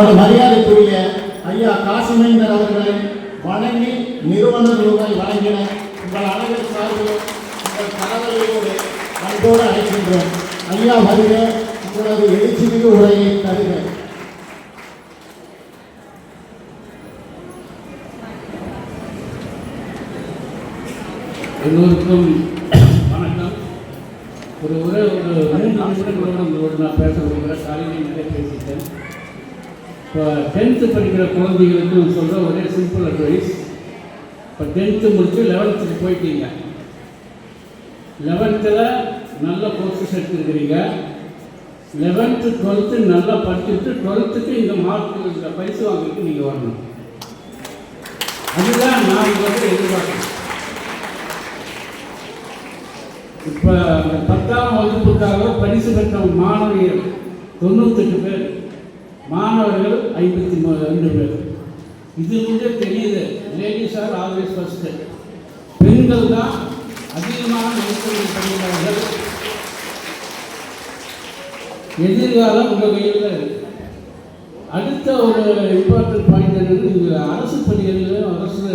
அவரது மரியாதைக்குரிய ஐயா காசிமைந்தர் அவர்களை வணங்கி நிறுவன ரூபாய் வழங்கின உங்கள் அனைவர் சார்பில் உங்கள் கரவலையோடு அன்போடு அழைக்கின்றோம். ஐயா வருக உங்களது எழுச்சிமிகு உரையை தருக. எல்லோருக்கும் வணக்கம். ஒரு ஒரே ஒரு மூன்று நிமிடங்களோடு உங்களோடு நான் பேச விரும்புகிறேன் காலையில் நிறைய பேசிட்டேன். இப்போ டென்த்து படிக்கிற குழந்தைகளுக்கு சொல்கிற ஒரே சிம்பிள் அட்வைஸ் இப்போ டென்த்து முடிச்சு லெவன்த்துக்கு போயிட்டீங்க. லெவன்த்தில் நல்ல கோர்சஸ் எடுத்துருக்கிறீங்க. லெவன்த்து டுவெல்த்து நல்லா படிச்சுட்டு டுவெல்த்துக்கு இந்த மார்க் இந்த பரிசு வாங்கிட்டு நீங்கள் வரணும். அதுதான் நான் இங்கே எதிர்பார்க்குறேன். இப்போ பத்தாம் வகுப்புக்காக பரிசு பெற்ற மாணவியர் தொண்ணூத்தெட்டு பேர். மாணவர்கள் ஐம்பத்தி ரெண்டு பேர். இது வந்து தெரியுது. லேடிஸ் ஆர் ஆல்வேஸ் ஃபஸ்ட்டு பெண்கள் தான் அதிகமான மதிப்பெண்கள் பண்ணுகிறார்கள் எதிர்காலம் உங்கள் கையில் தான் இருக்கு. அடுத்த ஒரு இம்பார்ட்டன்ட் பாயிண்ட் என்னென்னு நீங்கள் அரசு பள்ளிகளில் அரசு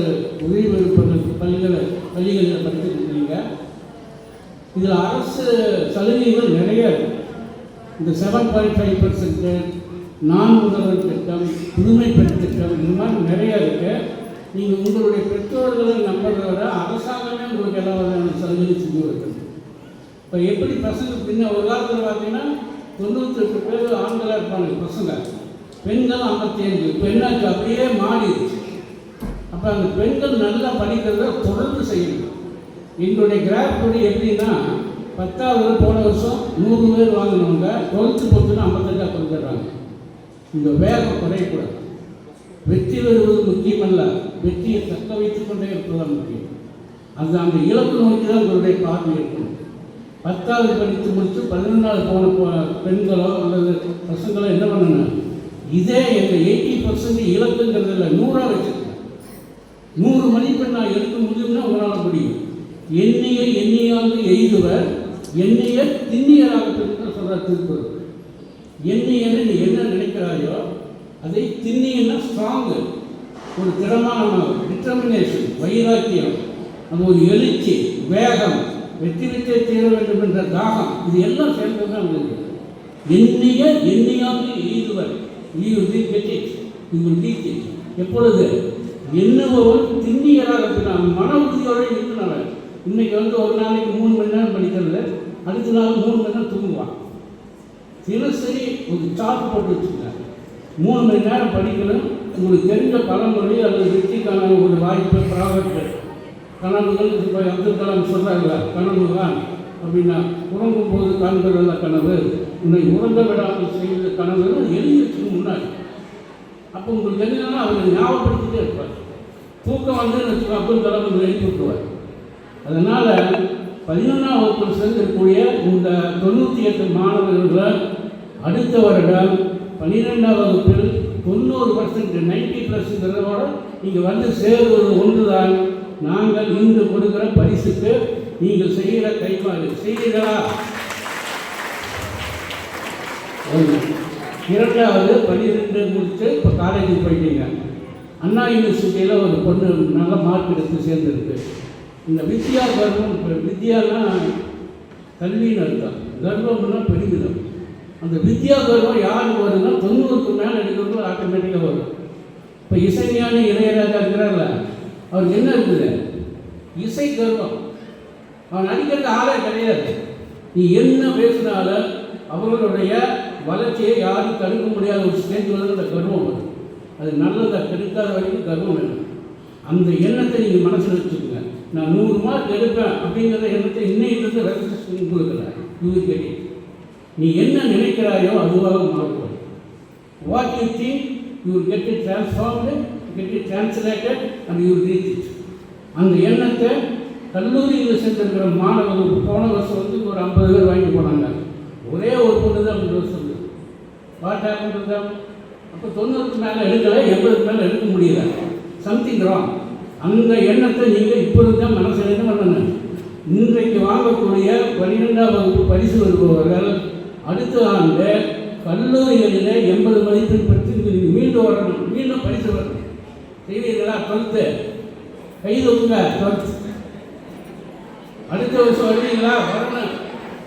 உதவி பெறும் பள்ளிகளை பள்ளிகளில் படித்திருக்கிறீங்க இருக்கீங்க இதில் அரசு சலுகைகள் நிறைய இந்த செவன் பாயிண்ட் ஃபைவ் பர்சன்ட் நான் முதல்வர் திட்டம் புதுமை பெண் திட்டம் இந்த மாதிரி நிறைய இருக்கு. நீங்கள் உங்களுடைய பெற்றோர்களை நம்புறதை விட அரசாங்கமே உங்களுக்கு எல்லா வகையான சலுகை செஞ்சு கொடுக்குது. இப்போ எப்படி பசங்க பின்ன ஒரு காலத்தில் பார்த்தீங்கன்னா தொண்ணூத்தெட்டு பேர் ஆண்களாக இருப்பாங்க பசங்க. பெண்கள் ஐம்பத்தி அஞ்சு பெண்ணாச்சு அப்படியே மாறிடுச்சு. அப்போ அந்த பெண்கள் நல்லா படிக்கிறத தொடர்ந்து செய்யணும். எங்களுடைய கிராஃப் படி எப்படின்னா பத்தாவது போன வருஷம் நூறு பேர் வாங்கினவங்க டுவெல்த்து பொறுத்துன்னு ஐம்பத்தெட்டாக கொடுத்துட்றாங்க. இந்த வேகம் குறையக்கூடாது. வெற்றி பெறுவது முக்கியமல்ல வெற்றியை தக்க வைத்துக் கொண்டே இருப்பதுதான் முக்கியம். அது அந்த இலக்கு நோக்கி தான் உங்களுடைய பார்வை இருக்கணும் பத்தாவது படித்து முடித்து பதினொன்றாவது போன போ- பெண்களோ அல்லது பசங்களோ என்ன பண்ணணும் இதே எங்கள் எயிட்டி பர்சன்ட் இலக்குங்கிறதுல நூறாக வச்சுருக்கேன் நூறு மதிப்பெண் நான் எடுக்க முடியும்னா உங்களால் முடியும். எண்ணிய எண்ணியாந்து எய்துவர் எண்ணிய திண்ணியராக சொல்கிறார் திருப்பூர் எண்ணி என்று நீ என்ன நினைக்கிறாயோ அதை திண்ணியன்னா ஸ்ட்ராங்கு ஒரு திடமான டிட்டர்மினேஷன் வைராக்கியம். நம்ம ஒரு எழுச்சி வேகம் வெற்றி வெற்றியை தீர வேண்டும் என்ற தாகம். இது எல்லாம் சேர்ந்தது தான் உங்களுக்கு எண்ணிய எண்ணியாவது ஈதுவர் you e get it you எப்பொழுது? எண்ணுபவன் திண்ணியராக இருக்கிறான் மன உறுதியோடு இருக்கிறாங்க இன்னைக்கு வந்து ஒரு நாளைக்கு மூணு மணி நேரம் படிக்கிறது அடுத்த நாள் மூணு மணி நேரம் தூங்குவான். தினசரி ஒரு சார்ட் போட்டு வச்சுருக்காங்க மூணு மணி நேரம் படிக்கணும். உங்களுக்கு தெரிஞ்ச பழமொழி அல்லது வெற்றிக்கான ஒரு வாய்ப்பு ப்ராஜெக்ட் கனவுகள் இப்போ அப்துல் கலாம் சொல்கிறாங்களா கனவு தான் அப்படின்னா உறங்கும் போது அந்த கனவு உன்னை உறங்க விடாமல் செய்த கனவு எழுதி முன்னாடி. அப்போ உங்களுக்கு என்னன்னா அவங்க ஞாபகப்படுத்திட்டே இருப்பார் தூக்கம் வந்து அப்துல் கலாம் எழுதி விட்டுருவார் அதனால் பதினொன்றாம் வகுப்பில் சேர்ந்திருக்கக்கூடிய இந்த தொண்ணூற்றி எட்டு மாணவர்களில் அடுத்த வருடம் பன்னிரெண்டாம் வகுப்பில் தொண்ணூறு பர்சன்ட் நைன்டி ப்ளஸ்ங்கிறதோட நீங்கள் வந்து சேருவது ஒன்றுதான். நாங்கள் இன்று கொடுக்குற பரிசுக்கு நீங்கள் செய்கிற கைப்பாடு. செய்கிறீர்களா? இரண்டாவது பன்னிரெண்டு முடித்து இப்போ காலேஜுக்கு போயிட்டீங்க. அண்ணா யூனிவர்சிட்டியில் ஒரு பொண்ணு நல்ல மார்க் எடுத்து சேர்ந்துருக்கு. இந்த வித்யா கர்வம் இப்ப வித்யானா கல்வின்னு அர்த்தம் கர்வம்னா பெருமிதம் அந்த வித்யா கர்வம் யாருக்கு வருதுன்னா தொண்ணூறுக்கு மேலே எடுக்கிறது ஆட்டோமேட்டிக்காக வரும். இப்போ இசைஞானி இளையராஜா இருக்கிறார்ல அவருக்கு என்ன இருக்குது? இசை கர்வம். அவன் அடிக்கிறது ஆளே கிடையாது. நீ என்ன பேசினாலும் அவர்களுடைய வளர்ச்சியை யாரும் தடுக்க முடியாத ஒரு ஸ்டேஜ் வந்து அந்த கர்வம் வரும். அது நல்லதை கெடுக்காத வரைக்கும் கர்வம் வேணும். அந்த எண்ணத்தை நீங்கள் மனசில் வச்சுக்கோங்க. நான் நூறு மார்க் எடுப்பேன் அப்படிங்கிற எண்ணத்தை இன்னையிலிருந்து ரெஜிஸ்ட்ரேஷன் கொடுக்கல. யூ கெட் நீ என்ன நினைக்கிறாயோ அதுவாக மாறுபடும். What you think you get it transformed get it translated and you reach it அந்த எண்ணத்தை கல்லூரியில் சேர்ந்திருக்கிற மாணவர்கள் போன வருஷம் வந்து ஒரு ஐம்பது பேர் வாங்கி போனாங்க. ஒரே ஒரு பொண்ணு தான் அந்த வருஷம் வாட் ஹேப்பன் அப்போ தொண்ணூறுக்கு மேலே எடுக்கலை எண்பதுக்கு மேலே எடுக்க முடியல. சம்திங் ராங் அந்த எண்ணத்தை நீங்கள் இப்பொழுது தான் மனசில் பண்ணணும் இன்றைக்கு வாங்கக்கூடிய பன்னிரெண்டாம் வகுப்பு பரிசு வருபவர்கள் அடுத்த ஆண்டு கல்லூரிகளில் எண்பது மதிப்பெண் பெற்று நீங்கள் செய்வீர்களா? டுவெல்த்து கை உங்க. டுவெல்த் அடுத்த வருஷம் வருவீங்களா? வரணும்.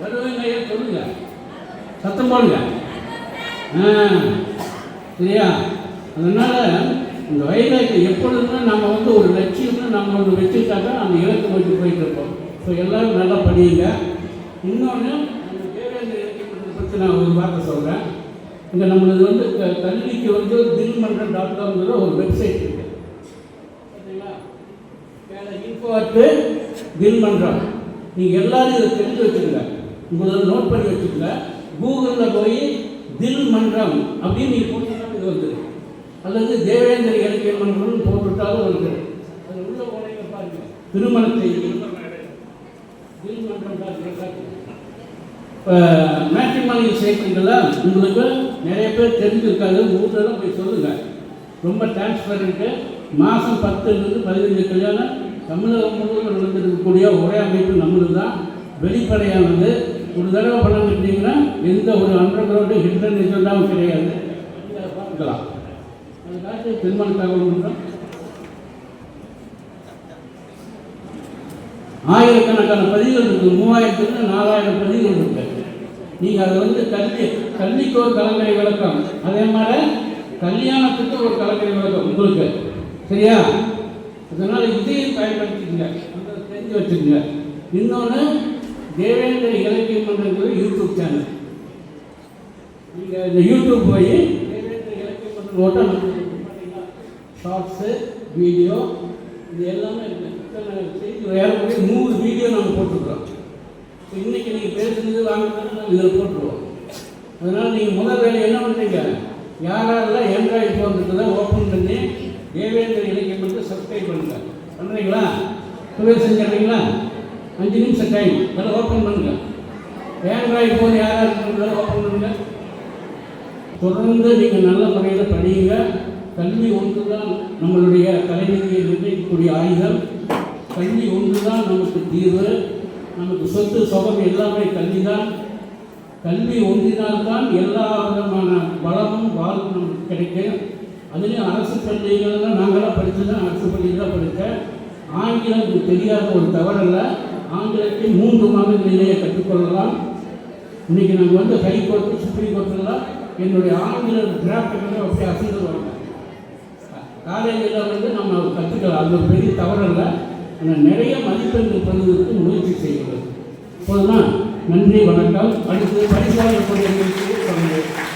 வருவீங்க சொல்லுங்க. சத்தம் போடுங்க. ஆ சரியா? அதனால் இந்த வயதாக்கு எப்பொழுதுமே நம்ம வந்து ஒரு லட்சியம்னு நம்ம ஒன்று வச்சுட்டாக்கா அந்த இலக்கு நோக்கி போயிட்டு இருப்போம். ஸோ எல்லோரும் நல்லா பண்ணிங்க இன்னொன்று நம்ம தேவேந்திர பற்றி நான் ஒரு வார்த்தை சொல்கிறேன் இங்கே நம்மளது வந்து கல்விக்கு வந்து தில்மன்றம் டாட் காம்ங்கிற ஒரு வெப்சைட் இருக்குது சரிங்களா? வேலை அட்டு தில்மன்றம். நீங்கள் எல்லாரும் இதை தெரிஞ்சு வச்சுருங்க உங்களோட நோட் பண்ணி வச்சுக்கல கூகுளில் போய் தில் மன்றம் அப்படின்னு நீங்கள் அல்லது தேவேந்திர இலக்கிய போட்டுவிட்டாலும் வந்துடும் அது உள்ள போனீங்க பாருங்க திருமணத்தை தில் மன்றம் இப்போ மேட்ரிமானி சேர்க்குங்கள உங்களுக்கு நிறைய பேர் தெரிஞ்சிருக்காது. ஊர்லலாம் போய் சொல்லுங்கள் ரொம்ப டிரான்ஸ்பரண்ட்டு மாதம் பத்துலேருந்து பதினஞ்சு கல்யாணம். தமிழகம் முழுவதும் நடந்திருக்கக்கூடிய ஒரே அமைப்பு நம்மளுது தான். வெளிப்படையானது. ஒரு தடவை பண்ண கட்டிங்கன்னா எந்த ஒரு அண்டர் கிரவுண்டு ஹிட்டன் எஜெண்டாவும் கிடையாது பார்க்கலாம் பார்த்துக்கலாம். அதுக்காக திருமண தகவல் ஆயிரக்கணக்கான பதிவுகள் இருக்குது. மூவாயிரத்துக்கு நாலாயிரம் பதிவுகள் இருக்கு. நீங்கள் அதை வந்து கல்வி கல்விக்கு ஒரு கலங்கரை விளக்கம். அதே மாதிரி கல்யாணத்துக்கு ஒரு கலங்கரை விளக்கம் உங்களுக்கு. சரியா? அதனால் இதையும் பயன்படுத்திக்கங்க. தெரிஞ்சு வச்சுக்கங்க. இன்னொன்று தேவேந்திர இலக்கியம் பண்ணுறது யூடியூப் சேனல் நீங்கள் இந்த யூடியூப் போய் ஓட்டம் ஷார்ட்ஸு வீடியோ இது எல்லாமே இருக்குது இத்தனை நூறு வீடியோ நம்ம போட்டுக்கிறோம் இப்போ இன்றைக்கி நீங்கள் பேசுனது வாங்கினது நம்ம இதில் போட்டுருவோம். அதனால் நீங்கள் முதல் வேலை என்ன பண்ணுறீங்க யாரெல்லாம் ஆண்ட்ராய்டு ஃபோன் இருக்குதோ ஓப்பன் பண்ணி தேவேந்திர இலக்கியம் வந்து சப்ஸ்கிரைப் பண்ணுங்க. பண்ணுறீங்களா தொழில் செஞ்சிடுறீங்களா? அஞ்சு நிமிஷம் டைம் அதெல்லாம் ஓப்பன் பண்ணுங்க. ஆண்ட்ராய்டு ஃபோன் யாராக இருக்கிறதோ ஓப்பன் பண்ணுங்கள் தொடர்ந்து நீங்கள் நல்ல முறையில் படியுங்க கல்வி ஒன்று தான் நம்மளுடைய தலைவிதியை நிர்ணயிக்கக்கூடிய ஆயுதம். கல்வி ஒன்று தான் நமக்கு தீர்வு. நமக்கு சொத்து சுகம் எல்லாமே கல்வி தான் கல்வி ஒன்றினால்தான் எல்லா விதமான வளமும் வாழ்வும் நமக்கு கிடைக்கும். அதுலேயும் அரசு பள்ளிகள்லாம் நாங்களாம் படித்தது அரசு பள்ளியில் தான் படித்தேன் ஆங்கிலம் தெரியாத ஒரு தவறல்ல. ஆங்கிலத்தை மூன்று மாத நிலையை கற்றுக்கொள்ளலாம். இன்னைக்கு நாங்கள் வந்து ஹைகோர்ட்டு சுப்ரீம் கோர்ட்டுலாம் என்னுடைய ஆங்கில டிராஃப்ட்டுகளை அப்படியே அசைந்துருவாங்க காலேஜில் வந்து நம்ம கற்றுக்கலாம் அது ஒரு பெரிய தவறல்ல. ஆனால் நிறைய மதிப்பெண்கள் பெறுவதற்கு முயற்சி செய்கிறது போதுமா? நன்றி வணக்கம். அடுத்து பரிசாலக்கூடிய நிகழ்ச்சியை தொடங்குகிறேன்